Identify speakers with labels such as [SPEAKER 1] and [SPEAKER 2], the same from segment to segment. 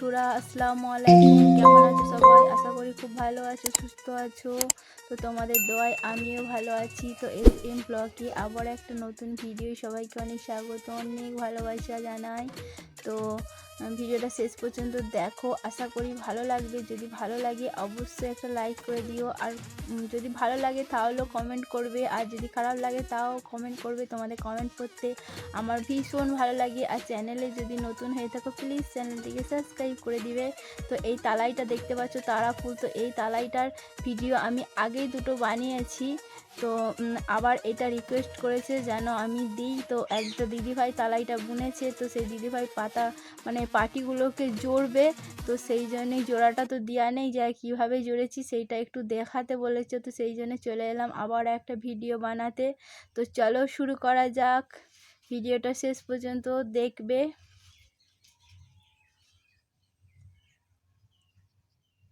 [SPEAKER 1] বন্ধুরা, আসসালামু আলাইকুম। কেমন আছো সবাই? আশা করি খুব ভালো আছো, সুস্থ আছো। তো তোমাদের দোয়ায় আমিও ভালো আছি। তো এস এম ব্লগে আবার একটা নতুন ভিডিও সবাইকে অনেক স্বাগত, অনেক ভালোবাসা জানাই। তো ভিডিওটা শেষ পর্যন্ত দেখো। আশা করি ভালো লাগবে। যদি ভালো লাগে, অবশ্যই একটা লাইক করে দিও। আর যদি ভালো লাগে তাহলেও কমেন্ট করবে। আর যদি খারাপ লাগে তাও কমেন্ট করবে তোমাদের কমেন্ট করতে। আমার ভীষণ ভালো লাগে। আর চ্যানেলে যদি নতুন হয়ে থাকো প্লিজ চ্যানেলটিকে সাবস্ক্রাইব করে দিবে। তো এই তালাইটা দেখতে পাচ্ছ তারা ফুল তো এই তালাইটার ভিডিও আমি আগেই দুটো বানিয়েছি। তো আবার এটা রিকোয়েস্ট করেছে যেন আমি দিই। তো একটা দিদিভাই তালাইটা বুনেছে। তো সেই দিদিভাই পাতা মানে পাটিগুলোকে জোড়বে। তো সেই জন্যই জোড়াটা তো দেওয়া নেই, যা কীভাবে জোড়েছি সেইটা একটু দেখাতে বলেছে। তো সেই জন্য চলে এলাম আবার একটা ভিডিও বানাতে। তো চলো শুরু করা যাক। ভিডিওটা শেষ পর্যন্ত দেখবে।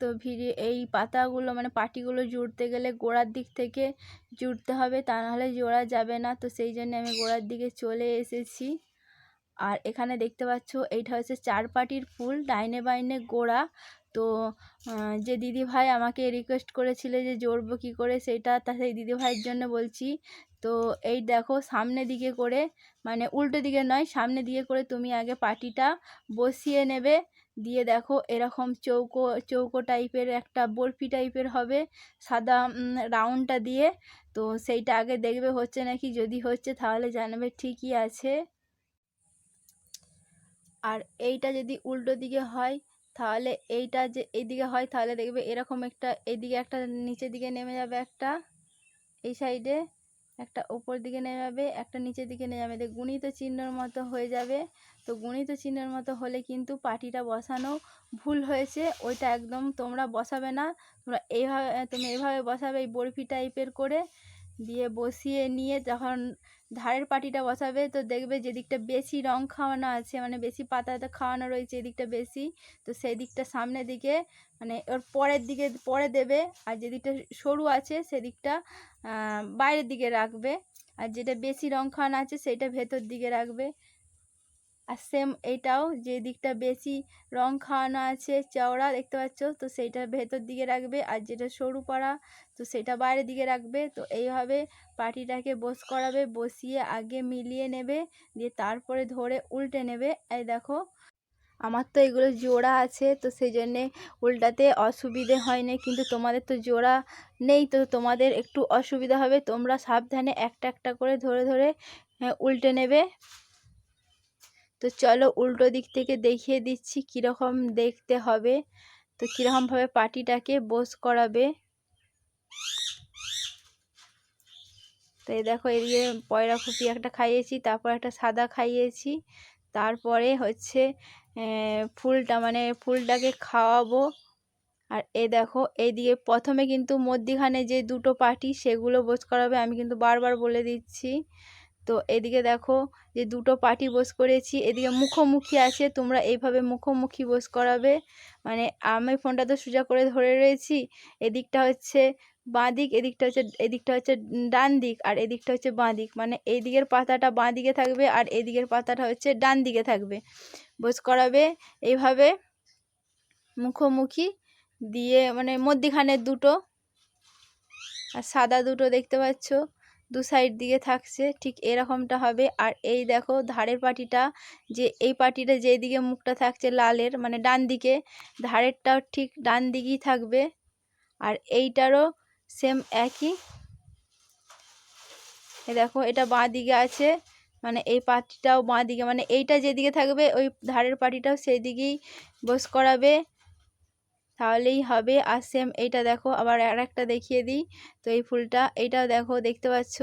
[SPEAKER 1] তো ভিডিও এই পাতাগুলো মানে পাটিগুলো জুড়তে গেলে গোড়ার দিক থেকে জুড়তে হবে, তা নাহলে জোড়া যাবে না। তো সেই জন্য আমি গোড়ার দিকে চলে এসেছি। আর এখানে দেখতে পাচ্ছ, এইটা হচ্ছে চার পাটির ফুল, ডাইনে বাইনে গোড়া। তো যে দিদি ভাই আমাকে রিকোয়েস্ট করেছিল যে জোড়বো কী করে, সেটা তা সেই দিদি ভাইয়ের জন্য বলছি। তো, এই দেখো, সামনে দিকে করে মানে উল্টো দিকে নয়, সামনে দিকে করে তুমি আগে পাটিটা বসিয়ে নেবে। দিয়ে দেখো, এরকম চৌকো চৌকো টাইপের একটা বরফি টাইপের হবে, সাদা রাউন্ডটা দিয়ে। তো, সেইটা আগে দেখবে হচ্ছে নাকি, যদি হচ্ছে তাহলে জানাবে ঠিকই আছে। আর এইটা যদি উল্টো দিকে হয়, তাহলে এইটা যে এইদিকে হয়, তাহলে দেখবে এরকম একটা এইদিকে একটা, নিচের দিকে নেমে যাবে একটা, এই সাইডে একটা ওপর দিকে নেমে যাবে, একটা নিচের দিকে নেমে যাবে। গুণিত চিহ্নর মতো হয়ে যাবে। তো গুণিত চিহ্নের মতো হলে কিন্তু পাটিটা বসানো ভুল হয়েছে। ওইটা একদম তোমরা বসাবে না। তোমরা এইভাবে, তুমি এইভাবে বসাবে এই বরফি টাইপের করে। দিয়ে বসিয়ে নিয়ে যখন ধারের পাটিটা বসাবে তো দেখবে যেদিকটা বেশি রং খাওয়ানো আছে মানে বেশি পাতাতে খাওয়ানো রয়েছে এদিকটা বেশি, তো সেই দিকটা সামনের দিকে মানে ওর পরের দিকে পরে দেবে আর যেদিকটা সরু আছে সেদিকটা বাইরের দিকে রাখবে আর যেটা বেশি রং খাওয়ানো আছে সেটা ভেতর দিকে রাখবে। আর সেম এইটাও যে দিকটা বেশি রং খাওয়ানো আছে চওড়া দেখতে পাচ্ছ তো সেইটা ভেতর দিকে রাখবে আর যেটা সরু পাড়া তো সেটা বাইরের দিকে রাখবে তো এইভাবে পাটিটাকে বস করাবে বসিয়ে আগে মিলিয়ে নেবে দিয়ে তারপরে ধরে উল্টে নেবে এই দেখো। আমার তো এগুলো জোড়া আছে তো সেই জন্যে উল্টাতে অসুবিধে হয়নি কিন্তু তোমাদের তো জোড়া নেই তো তোমাদের একটু অসুবিধা হবে তোমরা সাবধানে একটা একটা করে ধরে ধরে হ্যাঁ, উল্টে নেবে। তো চলো উল্টো দিক থেকে দেখিয়ে দিচ্ছি কীরকম দেখতে হবে। তো কীরকমভাবে পাটিটাকে বোস করাবে। তো এই দেখো এদিকে পয়রা খুপি একটা খাইয়েছি, তারপর একটা সাদা খাইয়েছি। তারপরে হচ্ছে ফুলটা মানে ফুলটাকে খাওয়াবো। আর এ দেখো এইদিকে প্রথমে কিন্তু মধ্যিখানে যে দুটো পাটি সেগুলো বোস করাবে, আমি কিন্তু বারবার বলে দিচ্ছি। তো এদিকে দেখো যে দুটো পার্টি বোস করেছি, এদিকে মুখোমুখি আছে, তোমরা এইভাবে মুখোমুখি বোস করাবে। মানে আমি ফোনটা তো সোজা করে ধরে রয়েছি, এদিকটা হচ্ছে বাঁ দিক এদিকটা হচ্ছে এদিকটা হচ্ছে ডান দিক আর এদিকটা হচ্ছে বাঁ দিক। মানে এই দিকের পাতাটা বাঁ দিকে থাকবে আর এদিকের পাতাটা হচ্ছে ডান দিকে থাকবে। বোস করাবে, এইভাবে মুখোমুখি দিয়ে মানে মধ্যিখানে দুটো আর সাদা দুটো দেখতে পাচ্ছ। দু সাইড দিকে থাকছে, ঠিক এরকমটা হবে। আর এই দেখো ধারের পাটিটা, যে এই পাটিটা যেই দিকে মুখটা থাকছে লালের মানে ডান দিকে, ধারেরটাও ঠিক ডান দিকেই থাকবে। আর এইটারও সেম একই। এ দেখো এটা বাঁ দিকে আছে মানে এই পাটিটাও বাঁ দিকে মানে এইটা যেদিকে থাকবে, ওই ধারের পাটিটাও সেই দিকেই বস করাবে। তাহলেই হবে। আর সেম এইটা দেখো, আবার আর একটা দেখিয়ে দিই। তো এই ফুলটা, এইটাও দেখো, দেখতে পাচ্ছ?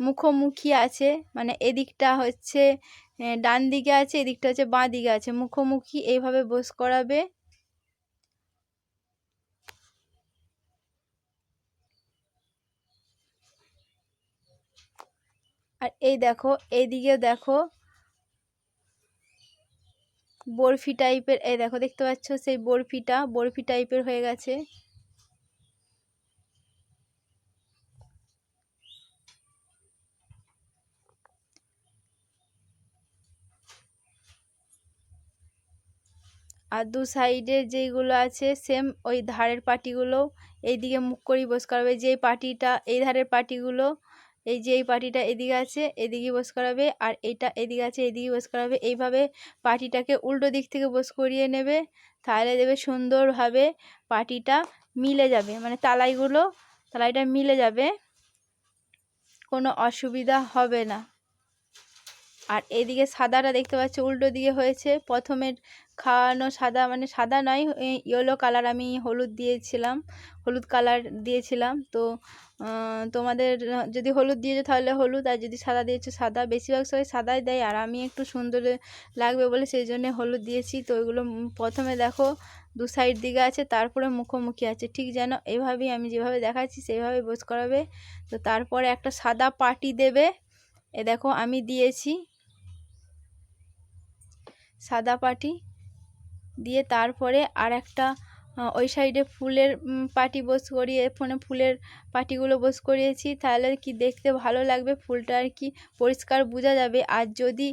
[SPEAKER 1] মুখোমুখি আছে মানে এদিকটা হচ্ছে ডান দিকে আছে, এদিকটা হচ্ছে বাঁ দিকে আছে। মুখোমুখি এইভাবে বোস করাবে। আর এই দেখো, এইদিকেও দেখো বরফি টাইপের, এই দেখো দেখতে পাচ্ছ সেই বরফিটা, বরফি টাইপের হয়ে গেছে। আর দু সাইডে যেইগুলো আছে সেম ওই ধারের পাটিগুলো, এইদিকে মুখ করেই বস করাবে যেই পাটিটা, এই ধারের পাটিগুলো এই যে এই পাটিটা এদিকে আছে এদিকে বস করাবে, আর এটা এদিকে আছে এদিকে বস করাবে। এইভাবে পাটিটাকে উল্টো দিক থেকে বস করিয়ে নেবে, তাহলে দেবে সুন্দরভাবে পাটিটা মিলে যাবে। মানে তালাইগুলো, তালাইটা মিলে যাবে, কোনো অসুবিধা হবে না। আর এদিকে সাদাটা দেখতে পাচ্ছ, উল্টো দিকে হয়েছে। প্রথমের খাওয়ানো সাদা মানে সাদা নয় ইয়েলো কালার আমি হলুদ দিয়েছিলাম, হলুদ কালার দিয়েছিলাম। তো তোমাদের যদি হলুদ দিয়েছ তাহলে হলুদ, আর যদি সাদা দিয়েছ সাদা। বেশিরভাগ সবাই সাদাই দেয়, আর আমি একটু সুন্দর লাগবে বলে সেই জন্যে হলুদ দিয়েছি। তো ওইগুলো প্রথমে দেখো, দু সাইড দিকে আছে, তারপরে মুখোমুখি আছে। ঠিক যেন এইভাবেই আমি যেভাবে দেখাচ্ছি সেইভাবে বোঝ করাবে। তো তারপরে একটা সাদা পাটি দেবে। এ দেখো, আমি দিয়েছি। সাদা পাটি দিয়ে তারপরে আর একটা ওই সাইডে ফুলের পাটি বোস করিয়ে, ফোনে ফুলের পাটিগুলো বোস করিয়েছি। তাহলে কি দেখতে ভালো লাগবে? ফুলটা আর কি পরিষ্কার বোঝা যাবে। আর যদি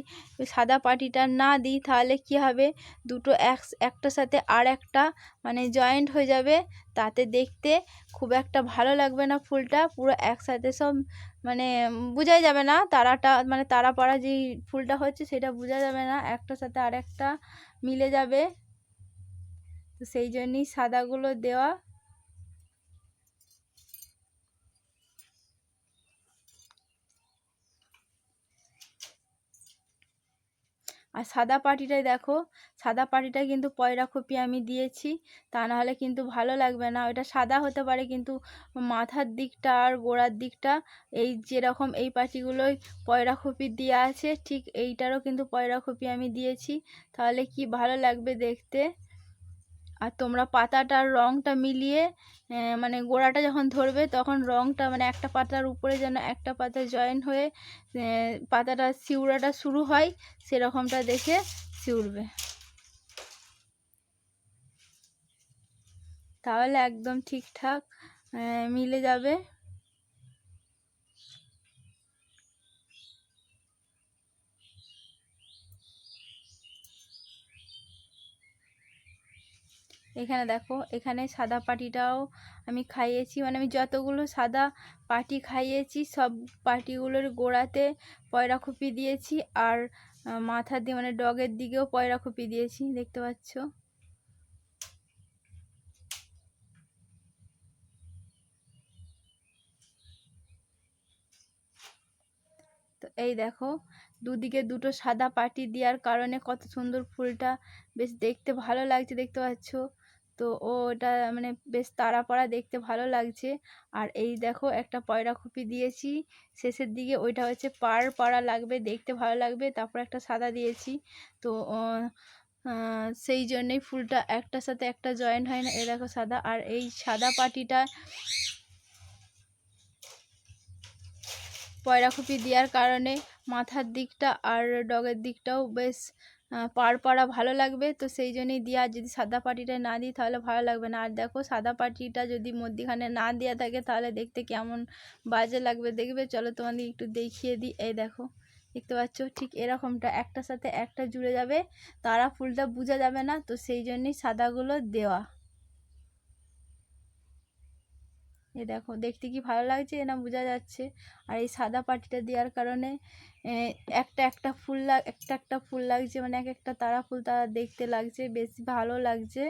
[SPEAKER 1] সাদা পাটিটা না দিই, তাহলে কি হবে? দুটো এক একটার সাথে আর একটা মানে জয়েন্ট হয়ে যাবে। তাতে দেখতে খুব একটা ভালো লাগবে না ফুলটা। পুরো একসাথে সব মানে বোঝাই যাবে না। তারাটা মানে তারা পাড়া যেই ফুলটা হচ্ছে, সেটা বোঝা যাবে না। একটার সাথে আর একটা মিলে যাবে। তো সেই জন্যই সাদাগুলো দেওয়া। আর সাদা পাটিটাই দেখো, সাদা পাটিটা কিন্তু পয়রা খপি আমি দিয়েছি, তা নাহলে কিন্তু ভালো লাগবে না। ওটা সাদা হতে পারে, কিন্তু মাথার দিকটা আর গোড়ার দিকটা, এই যেরকম এই পাটিগুলোই পয়রা খপি দেওয়া আছে, ঠিক এইটারও কিন্তু পয়রা খপি আমি দিয়েছি। তাহলে কি ভালো লাগবে দেখতে? আর তোমরা পাতাটার রঙটা মিলিয়ে মানে গোড়াটা যখন ধরবে, তখন রঙটা মানে একটা পাতার উপরে যেন একটা পাতা জয়েন হয়ে পাতাটা শিউড়াটা শুরু হয়, সেরকমটা দেখে শিউড়বে তাহলে একদম ঠিকঠাক মিলে যাবে। এখানে দেখো, এখানে সাদা পাটিটাও আমি খাইয়েছি। মানে আমি যতগুলো সাদা পাটি খাইয়েছি, সব পাটিগুলোর গোড়াতে পয়রা খুপি দিয়েছি আর মাথা দিয়ে মানে ডগের দিকেও পয়রা খুপি দিয়েছি, দেখতে পাচ্ছ? তো এই দেখো, দুদিকে দুটো সাদা পাটি দেওয়ার কারণে কত সুন্দর ফুলটা, বেশ দেখতে ভালো লাগছে, দেখতে পাচ্ছ? তো ওটা মানে বেশ তারা পড়া দেখতে ভালো লাগছে। আর এই দেখো একটা পয়রা খুপি দিয়েছি, শেষের দিকে ওইটা হচ্ছে পার পাড়া লাগবে, দেখতে ভালো লাগবে, তারপর একটা সাদা দিয়েছি। তো সেই জন্যেই ফুলটা একটার সাথে একটা জয়েন্ট হয় না, এ দেখো সাদা। আর এই সাদা পাটিটা পয়রা খুপি দেওয়ার কারণে মাথার দিকটা আর ডগের দিকটাও বেশ পাড় পাড়া ভালো লাগবে। তো সেই জন্যই দেওয়া যদি সাদা পাটিটা না দিই তাহলে ভালো লাগবে না। আর দেখো সাদা পাটিটা যদি মধ্যিখানে না দেওয়া থাকে তাহলে দেখতে কেমন বাজে লাগবে দেখবে। চলো তোমাদের একটু দেখিয়ে দিই। এই দেখো, দেখতে পাচ্ছ? ঠিক এরকমটা। একটা সাথে একটা জুড়ে যাবে। তারা ফুলটা বোঝা যাবে না। তো সেই জন্যই সাদাগুলো দেওয়া। এ দেখো, দেখতে কি ভালো লাগছে এ না বোঝা যাচ্ছে। আর এই সাদা পাটিটা দেওয়ার কারণে একটা একটা ফুল লাগ, একটা একটা ফুল লাগছে মানে এক একটা তারা ফুল তারা দেখতে লাগছে, বেশ ভালো লাগছে।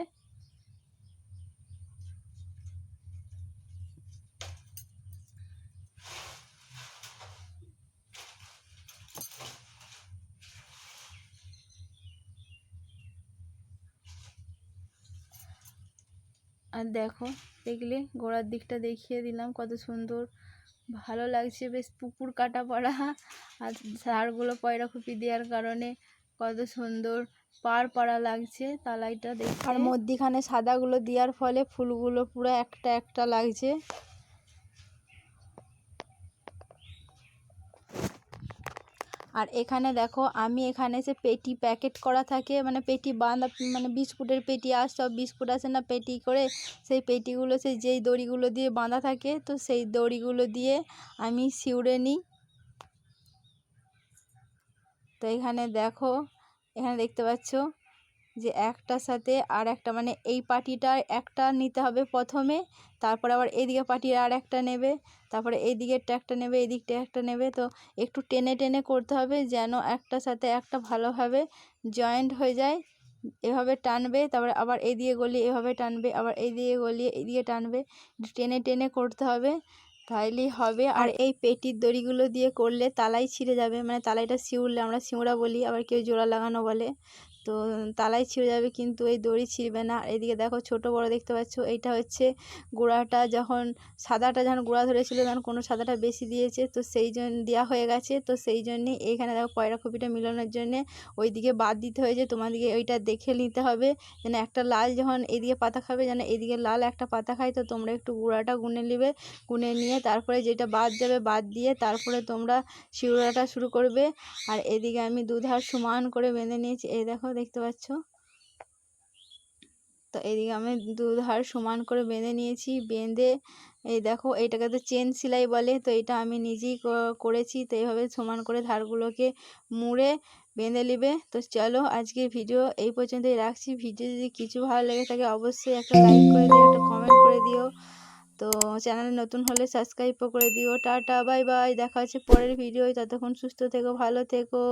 [SPEAKER 1] আর দেখো, দেখলে গোড়ার দিকটা দেখিয়ে দিলাম কত সুন্দর। ভালো লাগছে, বেশ পুকুর কাটা পড়া। আর সারগুলো পয়রা খুপি দেওয়ার কারণে কত সুন্দর পার পাড়া লাগছে তালাইটা দেখ। আর মধ্যিখানে সাদাগুলো দেওয়ার ফলে ফুলগুলো পুরো একটা একটা লাগছে। আর এখানে দেখো আমি এখানে সে পেটি প্যাকেট করা থাকে মানে পেটি বাঁধা মানে বিস্কুটের পেটি আস সব বিস্কুট আসে না পেটি করে, সেই পেটিগুলো, সেই যেই দড়িগুলো দিয়ে বাঁধা থাকে, তো সেই দড়িগুলো দিয়ে আমি শিউড়ে নিই। তো এখানে দেখো, এখানে দেখতে পাচ্ছ যে একটার সাথে আর একটা মানে এই পাটিটার একটা নিতে হবে প্রথমে তারপর আবার এদিকে পাটির আর একটা নেবে তারপরে এই দিকেরটা একটা নেবে এই দিকটা একটা নেবে। তো একটু টেনে টেনে করতে হবে যেন একটার সাথে একটা ভালোভাবে জয়েন্ট হয়ে যায় এভাবে টানবে তারপরে আবার এদিকে গলিয়ে এভাবে টানবে আবার এইদিকে গলিয়ে এইদিকে টানবে টেনে টেনে করতে হবে তাইলেই হবে। আর এই পেটির দড়িগুলো দিয়ে করলে তালাই ছিঁড়ে যাবে মানে তালাইটা শিউরলে আমরা শিউরা বলি আবার কেউ জোড়া লাগানো বলে। তো তালাই ছিঁড়ে যাবে কিন্তু এই দড়ি ছিঁড়বে না। এদিকে দেখো ছোট বড় দেখতে পাচ্ছ, এইটা হচ্ছে গোড়াটা। যখন সাদাটা যখন গোড়া ধরেছিল, তখন কোনো সাদাটা বেশি দিয়েছে, তো সেই জন্য দেওয়া হয়ে গেছে। তো সেই জন্যে এইখানে দেখো কয়রা কপিটা মিলানোর জন্যে ওইদিকে বাদ দিতে হয়েছে। তোমাদেরকে ওইটা দেখে নিতে হবে। যেন একটা লাল যখন এদিকে পাতা খাবে, যেন এদিকে লাল একটা পাতা খায়, তো তোমরা একটু গুঁড়াটা গুনে নেবে। গুনে নিয়ে তারপরে যেটা বাদ যাবে, বাদ দিয়ে তারপরে তোমরা শিউরাটা শুরু করবে। আর এদিকে আমি দুধার সমান করে বেঁধে নিয়েছি। এই দেখো দেখতে পাচ্ছ। তো এদিকে আমি দুধার সমান করে বেঁধে নিয়েছি। বেঁধে এই দেখো এইটাকে তো চেন সেলাই বলে, তো এটা আমি নিজেই করেছি। তো এইভাবে সমান করে ধারগুলোকে মুড়ে বেঁধে নেবে। তো চলো আজকে ভিডিও এই পর্যন্তই রাখছি। ভিডিও যদি কিছু ভালো লেগে থাকে অবশ্যই একটা লাইক করে দিও, একটা কমেন্ট করে দিও। তো চ্যানেলে নতুন হলে সাবস্ক্রাইবও করে দিও। টাটা বাই বাই দেখা হচ্ছে পরের ভিডিও ততক্ষণ সুস্থ থেকো, ভালো থেকো।